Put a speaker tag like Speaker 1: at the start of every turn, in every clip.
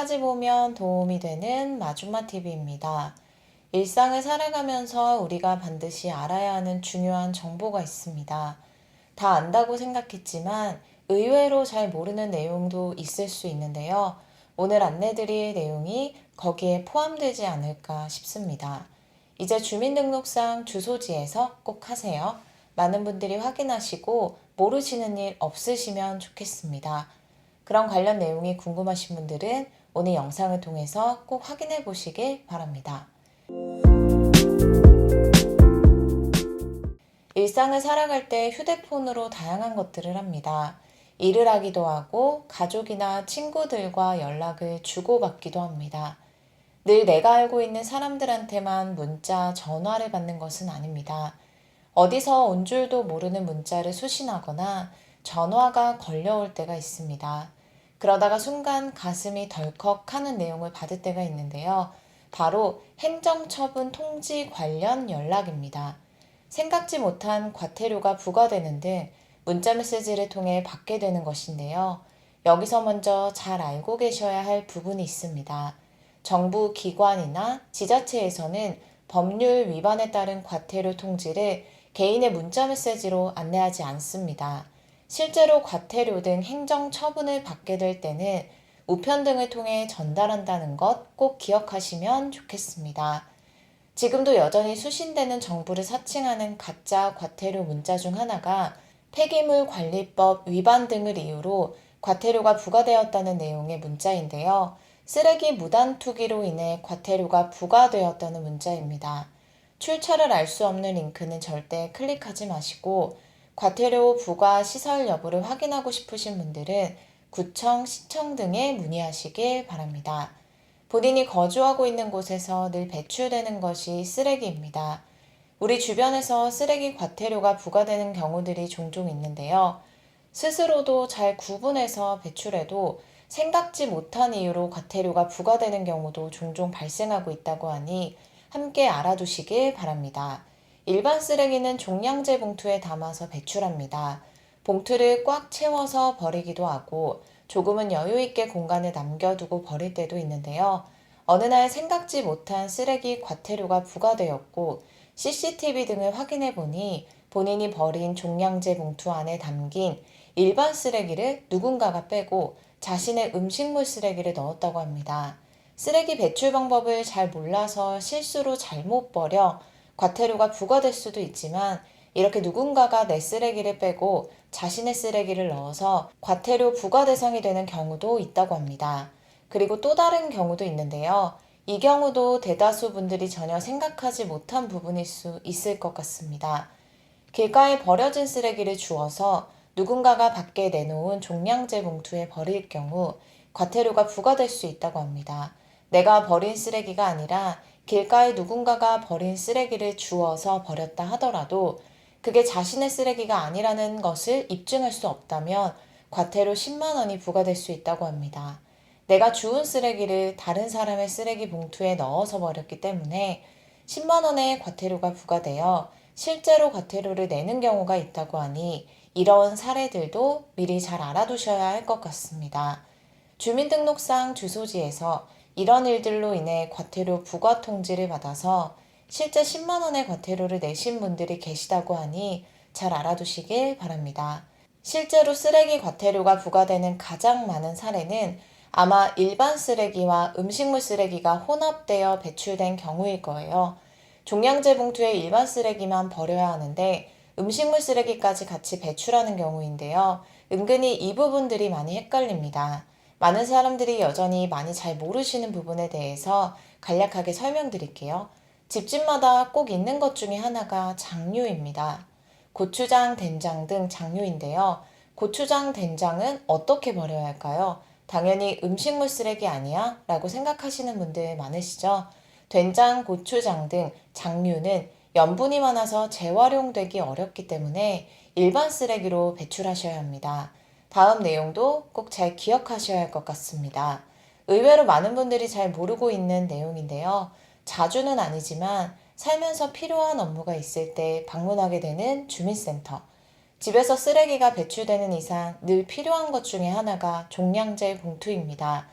Speaker 1: 끝까지 보면 도움이 되는 마줌마 TV입니다. 일상을 살아가면서 우리가 반드시 알아야 하는 중요한 정보가 있습니다. 다 안다고 생각했지만 의외로 잘 모르는 내용도 있을 수 있는데요. 오늘 안내드릴 내용이 거기에 포함되지 않을까 싶습니다. 이제 주민등록상 주소지에서 꼭 하세요. 많은 분들이 확인하시고 모르시는 일 없으시면 좋겠습니다. 그런 관련 내용이 궁금하신 분들은 오늘 영상을 통해서 꼭 확인해 보시길 바랍니다. 일상을 살아갈 때 휴대폰으로 다양한 것들을 합니다. 일을 하기도 하고 가족이나 친구들과 연락을 주고받기도 합니다. 늘 내가 알고 있는 사람들한테만 문자, 전화를 받는 것은 아닙니다. 어디서 온 줄도 모르는 문자를 수신하거나 전화가 걸려올 때가 있습니다. 그러다가 순간 가슴이 덜컥 하는 내용을 받을 때가 있는데요. 바로 행정처분 통지 관련 연락입니다. 생각지 못한 과태료가 부과되는 등 문자 메시지를 통해 받게 되는 것인데요. 여기서 먼저 잘 알고 계셔야 할 부분이 있습니다. 정부 기관이나 지자체에서는 법률 위반에 따른 과태료 통지를 개인의 문자 메시지로 안내하지 않습니다. 실제로 과태료 등 행정 처분을 받게 될 때는 우편 등을 통해 전달한다는 것 꼭 기억하시면 좋겠습니다. 지금도 여전히 수신되는 정부를 사칭하는 가짜 과태료 문자 중 하나가 폐기물 관리법 위반 등을 이유로 과태료가 부과되었다는 내용의 문자인데요. 쓰레기 무단 투기로 인해 과태료가 부과되었다는 문자입니다. 출처를 알 수 없는 링크는 절대 클릭하지 마시고 과태료 부과 시설 여부를 확인하고 싶으신 분들은 구청, 시청 등에 문의하시길 바랍니다. 본인이 거주하고 있는 곳에서 늘 배출되는 것이 쓰레기입니다. 우리 주변에서 쓰레기 과태료가 부과되는 경우들이 종종 있는데요. 스스로도 잘 구분해서 배출해도 생각지 못한 이유로 과태료가 부과되는 경우도 종종 발생하고 있다고 하니 함께 알아두시길 바랍니다. 일반 쓰레기는 종량제 봉투에 담아서 배출합니다. 봉투를 꽉 채워서 버리기도 하고 조금은 여유 있게 공간에 남겨두고 버릴 때도 있는데요. 어느 날 생각지 못한 쓰레기 과태료가 부과되었고 CCTV 등을 확인해 보니 본인이 버린 종량제 봉투 안에 담긴 일반 쓰레기를 누군가가 빼고 자신의 음식물 쓰레기를 넣었다고 합니다. 쓰레기 배출 방법을 잘 몰라서 실수로 잘못 버려 과태료가 부과될 수도 있지만 이렇게 누군가가 내 쓰레기를 빼고 자신의 쓰레기를 넣어서 과태료 부과 대상이 되는 경우도 있다고 합니다. 그리고 또 다른 경우도 있는데요. 이 경우도 대다수 분들이 전혀 생각하지 못한 부분일 수 있을 것 같습니다. 길가에 버려진 쓰레기를 주워서 누군가가 밖에 내놓은 종량제 봉투에 버릴 경우 과태료가 부과될 수 있다고 합니다. 내가 버린 쓰레기가 아니라 길가에 누군가가 버린 쓰레기를 주워서 버렸다 하더라도 그게 자신의 쓰레기가 아니라는 것을 입증할 수 없다면 과태료 10만 원이 부과될 수 있다고 합니다. 내가 주운 쓰레기를 다른 사람의 쓰레기 봉투에 넣어서 버렸기 때문에 10만 원의 과태료가 부과되어 실제로 과태료를 내는 경우가 있다고 하니 이런 사례들도 미리 잘 알아두셔야 할 것 같습니다. 주민등록상 주소지에서 이런 일들로 인해 과태료 부과 통지를 받아서 실제 10만 원의 과태료를 내신 분들이 계시다고 하니 잘 알아두시길 바랍니다. 실제로 쓰레기 과태료가 부과되는 가장 많은 사례는 아마 일반 쓰레기와 음식물 쓰레기가 혼합되어 배출된 경우일 거예요. 종량제 봉투에 일반 쓰레기만 버려야 하는데 음식물 쓰레기까지 같이 배출하는 경우인데요. 은근히 이 부분들이 많이 헷갈립니다. 많은 사람들이 여전히 많이 잘 모르시는 부분에 대해서 간략하게 설명드릴게요. 집집마다 꼭 있는 것 중에 하나가 장류입니다. 고추장, 된장 등 장류인데요. 고추장, 된장은 어떻게 버려야 할까요? 당연히 음식물 쓰레기 아니야? 라고 생각하시는 분들 많으시죠? 된장, 고추장 등 장류는 염분이 많아서 재활용되기 어렵기 때문에 일반 쓰레기로 배출하셔야 합니다. 다음 내용도 꼭 잘 기억하셔야 할 것 같습니다. 의외로 많은 분들이 잘 모르고 있는 내용인데요. 자주는 아니지만 살면서 필요한 업무가 있을 때 방문하게 되는 주민센터. 집에서 쓰레기가 배출되는 이상 늘 필요한 것 중에 하나가 종량제 봉투입니다.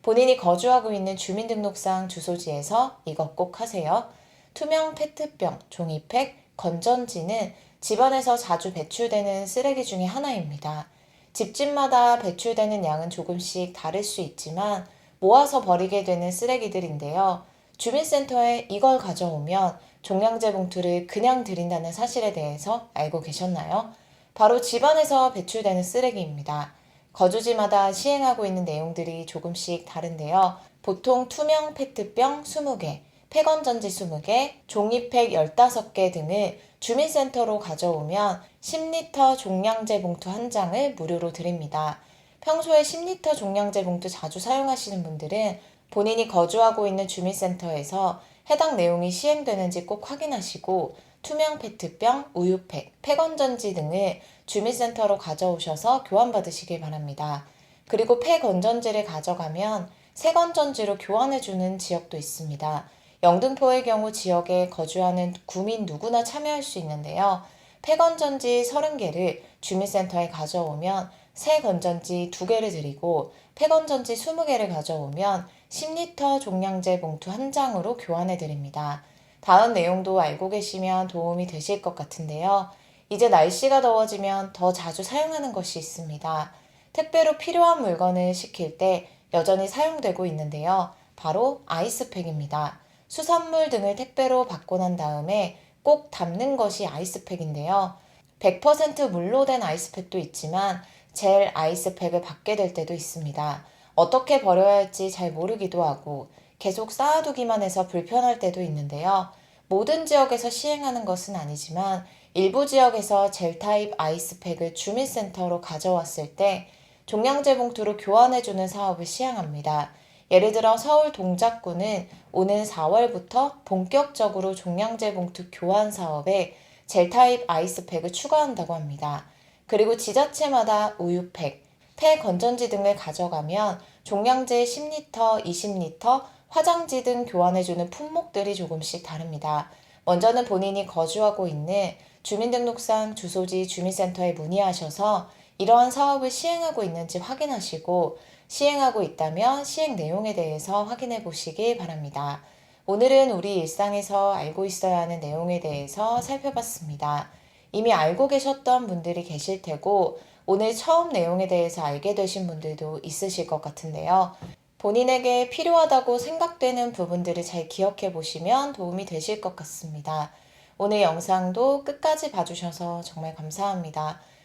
Speaker 1: 본인이 거주하고 있는 주민등록상 주소지에서 이것 꼭 하세요. 투명 페트병, 종이팩, 건전지는 집안에서 자주 배출되는 쓰레기 중에 하나입니다. 집집마다 배출되는 양은 조금씩 다를 수 있지만 모아서 버리게 되는 쓰레기들인데요. 주민센터에 이걸 가져오면 종량제 봉투를 그냥 드린다는 사실에 대해서 알고 계셨나요? 바로 집안에서 배출되는 쓰레기입니다. 거주지마다 시행하고 있는 내용들이 조금씩 다른데요. 보통 투명 페트병 20개, 폐건전지 20개, 종이팩 15개 등을 주민센터로 가져오면 10리터 종량제 봉투 한 장을 무료로 드립니다. 평소에 10리터 종량제 봉투 자주 사용하시는 분들은 본인이 거주하고 있는 주민센터에서 해당 내용이 시행되는지 꼭 확인하시고 투명 페트병, 우유팩, 폐건전지 등을 주민센터로 가져오셔서 교환받으시길 바랍니다. 그리고 폐건전지를 가져가면 새건전지로 교환해주는 지역도 있습니다. 영등포의 경우 지역에 거주하는 구민 누구나 참여할 수 있는데요. 폐건전지 30개를 주민센터에 가져오면 새 건전지 2개를 드리고 폐건전지 20개를 가져오면 10리터 종량제 봉투 한 장으로 교환해 드립니다. 다음 내용도 알고 계시면 도움이 되실 것 같은데요. 이제 날씨가 더워지면 더 자주 사용하는 것이 있습니다. 택배로 필요한 물건을 시킬 때 여전히 사용되고 있는데요. 바로 아이스팩입니다. 수산물 등을 택배로 받고 난 다음에 꼭 담는 것이 아이스팩인데요. 100% 물로 된 아이스팩도 있지만 젤 아이스팩을 받게 될 때도 있습니다. 어떻게 버려야 할지 잘 모르기도 하고 계속 쌓아두기만 해서 불편할 때도 있는데요. 모든 지역에서 시행하는 것은 아니지만 일부 지역에서 젤 타입 아이스팩을 주민센터로 가져왔을 때 종량제 봉투로 교환해주는 사업을 시행합니다. 예를 들어 서울 동작구는 오는 4월부터 본격적으로 종량제 봉투 교환 사업에 젤 타입 아이스팩을 추가한다고 합니다. 그리고 지자체마다 우유팩, 폐 건전지 등을 가져가면 종량제 10리터, 20리터, 화장지 등 교환해주는 품목들이 조금씩 다릅니다. 먼저는 본인이 거주하고 있는 주민등록상 주소지 주민센터에 문의하셔서 이러한 사업을 시행하고 있는지 확인하시고 시행하고 있다면 시행 내용에 대해서 확인해 보시기 바랍니다. 오늘은 우리 일상에서 알고 있어야 하는 내용에 대해서 살펴봤습니다. 이미 알고 계셨던 분들이 계실 테고 오늘 처음 내용에 대해서 알게 되신 분들도 있으실 것 같은데요. 본인에게 필요하다고 생각되는 부분들을 잘 기억해 보시면 도움이 되실 것 같습니다. 오늘 영상도 끝까지 봐주셔서 정말 감사합니다.